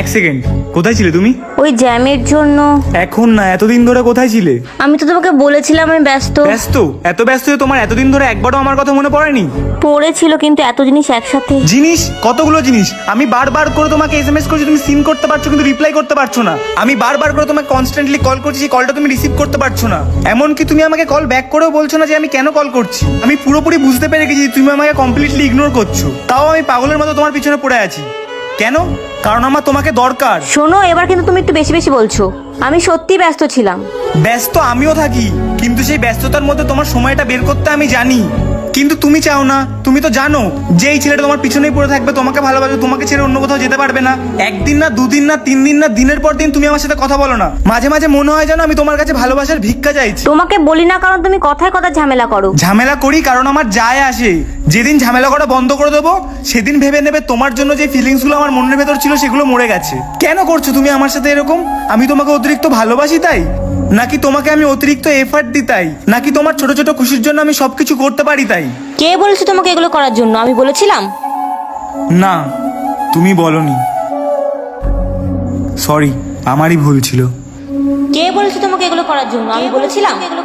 এক সেকেন্ড কোথায় ছিলে তুমি? ওই জ্যামের জন্য। এখন না এতদিন ধরে কোথায় ছিলে? আমি তো তোমাকে বলেছিলাম আমি ব্যস্ত। ব্যস্ত? এত ব্যস্ত যে তোমার এতদিন ধরে একবারও আমার কথা মনে পড়েনি? পড়েছিল কিন্তু এত জিনিস একসাথে। জিনিস? কতগুলো জিনিস? আমি বারবার করে তোমাকে এসএমএস করছি তুমি সিন করতে পারছ কিন্তু রিপ্লাই করতে পারছ না। আমি বারবার করে তোমাকে কনস্ট্যান্টলি কল করছি সেই কলটা তুমি রিসিভ করতে পারছ না। এমনকি তুমি আমাকে কল ব্যাক করেও বলছো না যে আমি কেন কল করছি। আমি পুরোপুরি বুঝতে পেরে গেছি তুমি আমাকে কমপ্লিটলি ইগনোর করছ। তাও আমি পাগলের মতো তোমার পিছনে পড়ে আছি। কেন? কারণ আমার তোমাকে দরকার। শোনো এবার কিন্তু তুমি একটু বেশি বেশি বলছো। আমি সত্যি ব্যস্ত ছিলাম। ব্যস্ত আমিও থাকি কিন্তু সেই ব্যস্ততার মধ্যে তোমার সময়টা বের করতে আমি জানি। কিন্তু তুমি চাও না। তুমি তো জানো যে এই ছেলেটা তোমার পিছনেই পড়ে থাকবে তোমাকে ভালোবাসবে তোমাকে ছেড়ে অন্য কোথাও যেতে পারবে না। একদিন না দুদিন না তিন দিন না দিনের পর দিন তুমি আমার সাথে কথা বলো না। মাঝে মাঝে মনে হয় যেন আমি তোমার কাছে ভালোবাসার ভিক্ষা চাইছি। তোমাকে বলি না কারণ তুমি কথায় কথা ঝামেলা করো। ঝামেলা করি কারণ আমার যায় আসে। যেদিন ঝামেলা করা বন্ধ করে দেবো সেদিন ভেবে নেবে তোমার জন্য যে ফিলিংসগুলো আমার মনের ভেতর ছিল সেগুলো মরে গেছে। কেন করছ তুমি আমার সাথে এরকম? আমি তোমাকে অতিরিক্ত ভালোবাসি তাই? নাকি তোমাকে আমি অতিরিক্ত এফার্ট দিই তাই? নাকি তোমার ছোট ছোট খুশির জন্য আমি সবকিছু করতে পারি তাই? কে বলেছে তোমাকে এগুলো করার জন্য? আমি বলেছিলাম। না তুমি বলনি। সরি আমারই ভুল ছিল। কে বলেছে তোমাকে এগুলো করার জন্য? আমি বলেছিলাম। এগুলো